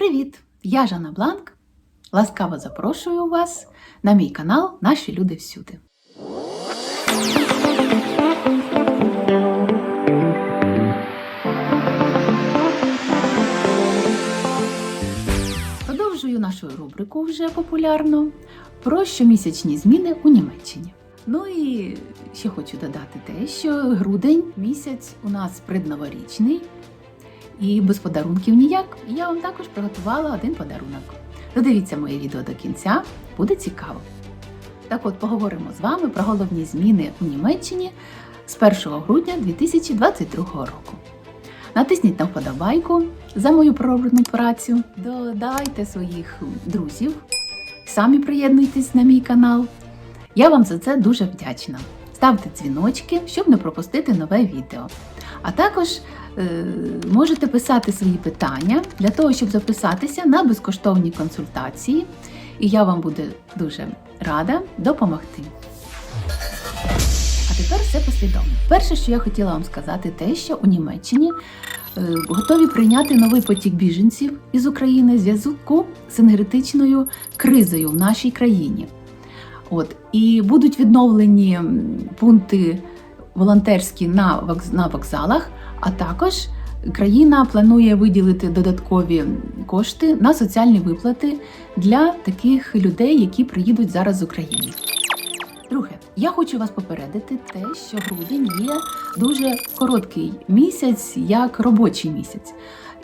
Привіт! Я Жанна Бланк. Ласкаво запрошую вас на мій канал Наші люди всюди. Продовжую нашу рубрику вже популярну про щомісячні зміни у Німеччині. Ну і ще хочу додати те, що грудень місяць у нас предноворічний і без подарунків ніяк. Я вам також приготувала один подарунок. Додивіться моє відео до кінця, буде цікаво. Так от поговоримо з вами про головні зміни у Німеччині з 1 грудня 2022 року. Натисніть на вподобайку за мою пророблену працю, додайте своїх друзів, самі приєднуйтесь на мій канал. Я вам за це дуже вдячна. Ставте дзвіночки, щоб не пропустити нове відео. А також можете писати свої питання для того, щоб записатися на безкоштовні консультації, і я вам буду дуже рада допомогти. А тепер все послідовно. Перше, що я хотіла вам сказати, те, що у Німеччині е, готові прийняти новий потік біженців із України в зв'язку з енергетичною кризою в нашій країні. От і будуть відновлені пункти волонтерські на вокзалах, а також країна планує виділити додаткові кошти на соціальні виплати для таких людей, які приїдуть зараз з України. Друге, я хочу вас попередити те, що грудень є дуже короткий місяць, як робочий місяць.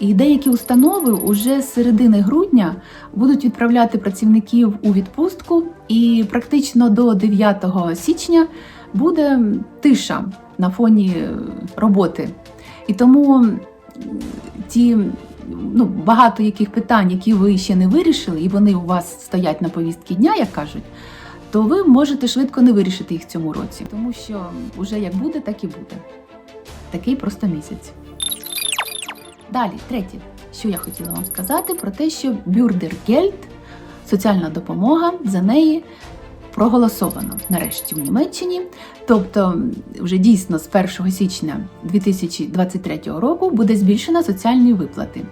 І деякі установи уже з середини грудня будуть відправляти працівників у відпустку, і практично до 9 січня буде тиша на фоні роботи. І тому ті ну, багато яких питань, які ви ще не вирішили, і вони у вас стоять на повістки дня, як кажуть, то ви можете швидко не вирішити їх в цьому році, тому що вже як буде, так і буде. Такий просто місяць. Далі, третє, що я хотіла вам сказати, про те, що Бюрдергельд, соціальна допомога, за неї проголосовано нарешті в Німеччині. Тобто, вже дійсно з 1 січня 2023 року буде збільшена соціальні виплати.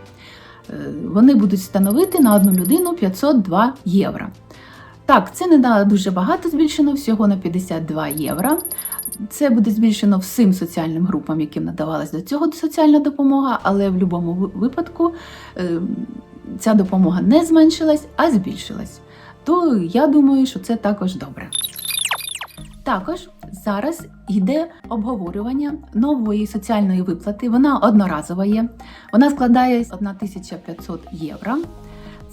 Е, Вони будуть становити на одну людину 502 євро. Так, це не дуже багато збільшено, всього на 52 євро. Це буде збільшено всім соціальним групам, яким надавалась до цього соціальна допомога, але в будь-якому випадку е, ця допомога не зменшилась, а збільшилась. То я думаю, що це також добре. Також зараз йде обговорювання нової соціальної виплати. Вона одноразова є. Вона складає 1500 євро.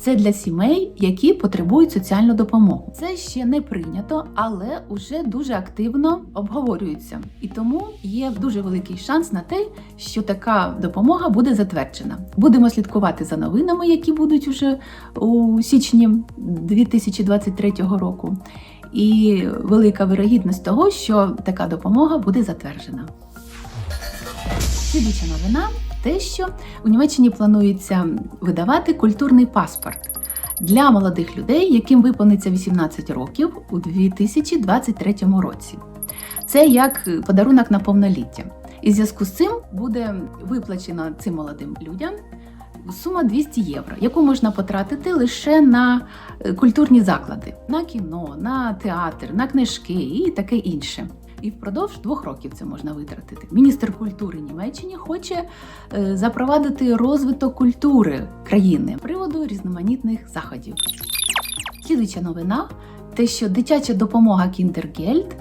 Це для сімей, які потребують соціальну допомогу. Це ще не прийнято, але уже дуже активно обговорюється. І тому є дуже великий шанс на те, що така допомога буде затверджена. Будемо слідкувати за новинами, які будуть уже у січні 2023 року. І велика вирогідність того, що така допомога буде затверджена. Слідуча новина те, що у Німеччині планується видавати культурний паспорт для молодих людей, яким виповниться 18 років у 2023 році. Це як подарунок на повноліття. І в зв'язку з цим буде виплачена цим молодим людям сума 200 євро, яку можна потратити лише на е, культурні заклади, на кіно, на театр, на книжки і таке інше. І впродовж двох років це можна витратити. Міністр культури Німеччини хоче е, запровадити розвиток культури країни приводу різноманітних заходів. Слідуюча новина те, що дитяча допомога Кіндергельд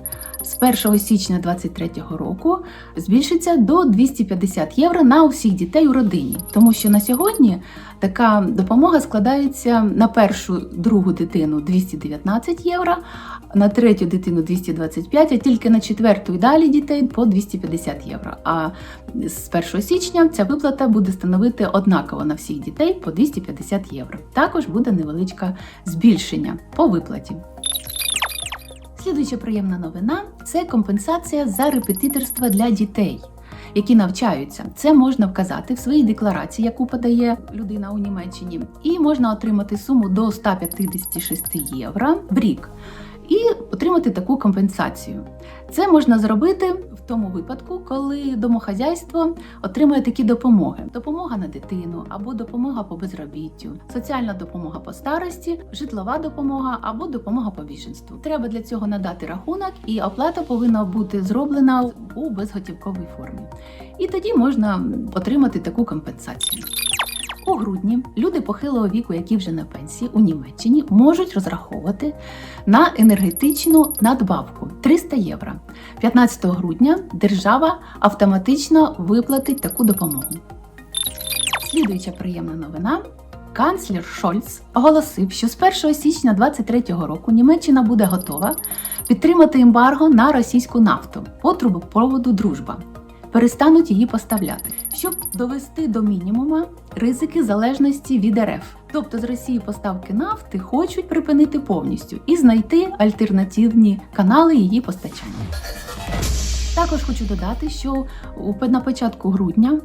з 1 січня 2023 року збільшиться до 250 євро на усіх дітей у родині, тому що на сьогодні така допомога складається на першу другу дитину 219 євро, на третю дитину 225, а тільки на четверту і далі дітей по 250 євро. А з 1 січня ця виплата буде становити однаково на всіх дітей по 250 євро. Також буде невеличке збільшення по виплаті. Слідуюча приємна новина це компенсація за репетиторство для дітей. Які навчаються, це можна вказати в своїй декларації, яку подає людина у Німеччині, і можна отримати суму до 156 євро в рік. І отримати таку компенсацію. Це можна зробити в тому випадку, коли домохазяйство отримує такі допомоги: допомога на дитину або допомога по безробіттю, соціальна допомога по старості, житлова допомога або допомога по біженству. Треба для цього надати рахунок, і оплата повинна бути зроблена у безготівковій формі. І тоді можна отримати таку компенсацію. У грудні люди похилого віку, які вже на пенсії у Німеччині, можуть розраховувати на енергетичну надбавку 300 євро. 15 грудня держава автоматично виплатить таку допомогу. Слідуюча приємна новина. Канцлер Шольц оголосив, що з 1 січня 2023 року Німеччина буде готова підтримати ембарго на російську нафту по трубопроводу Дружба. Перестануть її поставляти, щоб довести до мінімума ризики залежності від РФ. Тобто з Росії поставки нафти хочуть припинити повністю і знайти альтернативні канали її постачання. Також хочу додати, що на початку грудня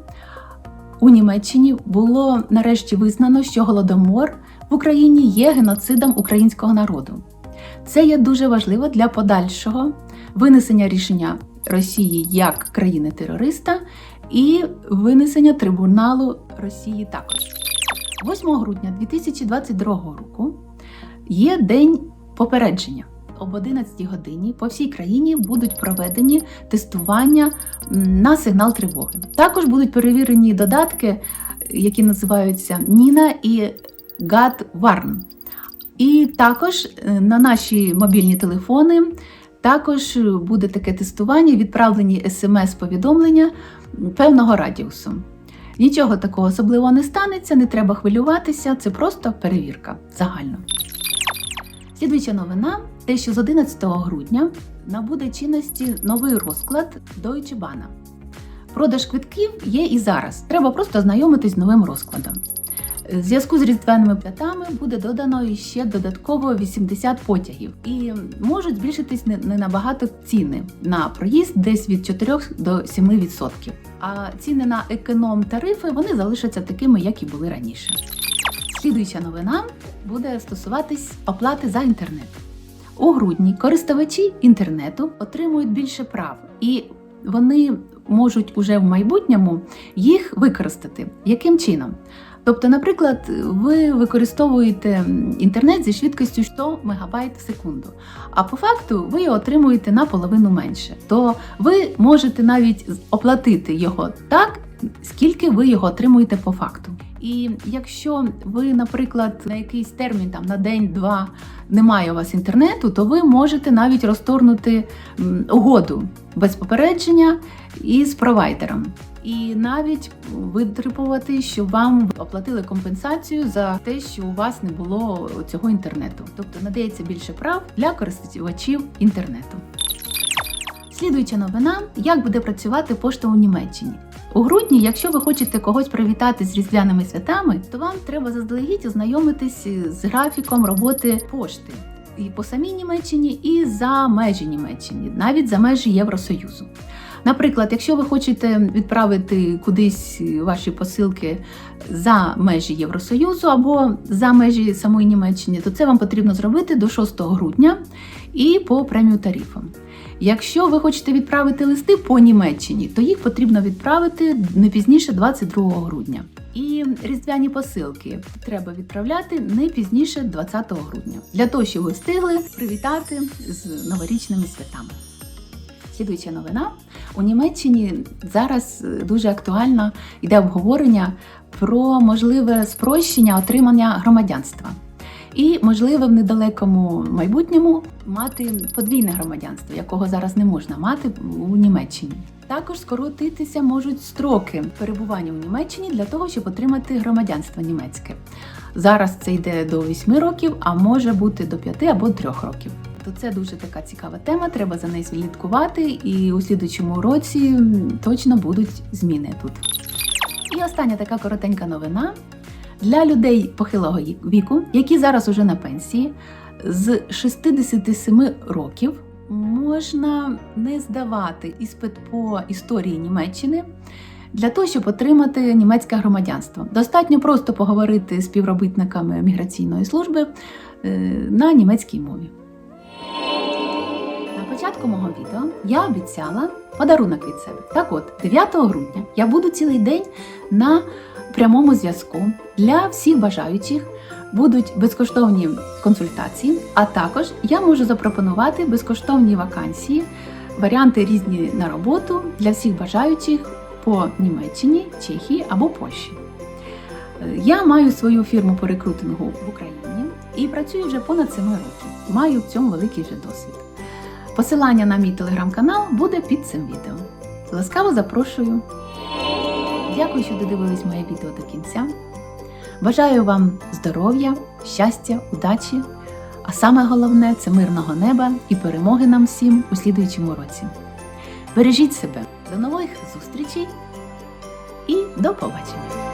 у Німеччині було нарешті визнано, що голодомор в Україні є геноцидом українського народу. Це є дуже важливо для подальшого винесення рішення Росії як країни-терориста і винесення трибуналу Росії також. 8 грудня 2022 року є день попередження. Об 11 годині по всій країні будуть проведені тестування на сигнал тривоги. Також будуть перевірені додатки, які називаються Ніна і Гад Warn. І також е, на наші мобільні телефони також буде таке тестування, відправлені смс-повідомлення певного радіусу. Нічого такого особливого не станеться, не треба хвилюватися, це просто перевірка загально. Слідуюча новина те, що з 11 грудня набуде чинності новий розклад Deutsche Bahn. Продаж квитків є і зараз. Треба просто ознайомитись з новим розкладом. В зв'язку з різдвяними п'ятами буде додано ще додатково 80 потягів, і можуть збільшитись не не набагато ціни на проїзд, десь від 4 до 7%. А ціни на економ тарифи вони залишаться такими, як і були раніше. Слідуюча новина буде стосуватись оплати за інтернет. У грудні користувачі інтернету отримують більше прав, і вони можуть уже в майбутньому їх використати. Яким чином? Тобто, наприклад, ви використовуєте інтернет зі швидкістю 100 МБ в секунду, а по факту ви його отримуєте наполовину менше. То ви можете навіть оплатити його так, скільки ви його отримуєте по факту. І якщо ви, наприклад, на якийсь термін, там на день-два немає у вас інтернету, то ви можете навіть розторгнути угоду без попередження із провайдером. І навіть витребувати, щоб вам оплатили компенсацію за те, що у вас не було цього інтернету. Тобто надається більше прав для користувачів інтернету. Слідуюча новина, як буде працювати пошта у Німеччині. У грудні, якщо ви хочете когось привітати з різдвяними святами, то вам треба заздалегідь ознайомитись з графіком роботи пошти і по самій Німеччині, і за межі Німеччини, навіть за межі Євросоюзу. Наприклад, якщо ви хочете відправити кудись ваші посилки за межі Євросоюзу або за межі самої Німеччини, то це вам потрібно зробити до 6 грудня і по премію тарифам. Якщо ви хочете відправити листи по Німеччині, то їх потрібно відправити не пізніше 22 грудня. І різдвяні посилки треба відправляти не пізніше 20 грудня, для того, щоб ви встигли привітати з новорічними святами. Слідуюча новина у Німеччині зараз е, дуже актуально йде обговорення про можливе спрощення отримання громадянства. І, можливо, в недалекому майбутньому мати подвійне громадянство, якого зараз не можна мати у Німеччині. Також скоротитися можуть строки перебування у Німеччині для того, щоб отримати громадянство німецьке. Зараз це йде до 8 років, а може бути до 5 або 3 років. То це дуже така цікава тема, треба за нею слідкувати, і у слідучому році точно будуть зміни тут. І остання така коротенька новина для людей похилого віку, які зараз уже на пенсії, з 67 років можна не здавати іспит по історії Німеччини для того, щоб отримати німецьке громадянство. Достатньо просто поговорити з співробітниками міграційної служби е, на німецькій мові. Початку мого відео я обіцяла подарунок від себе. Так от, 9 грудня я буду цілий день на прямому зв'язку для всіх бажаючих. Будуть безкоштовні консультації, а також я можу запропонувати безкоштовні вакансії, варіанти різні на роботу для всіх бажаючих по Німеччині, Чехії або Польщі. Я маю свою фірму по рекрутингу в Україні і працюю вже понад 7 років. Маю в цьому великий вже досвід. Посилання на мій телеграм-канал буде під цим відео. Ласкаво запрошую. Дякую, що додивились моє відео до кінця. Бажаю вам здоров'я, щастя, удачі, а саме головне це мирного неба і перемоги нам всім у слідуючому році. Бережіть себе. До нових зустрічей і до побачення!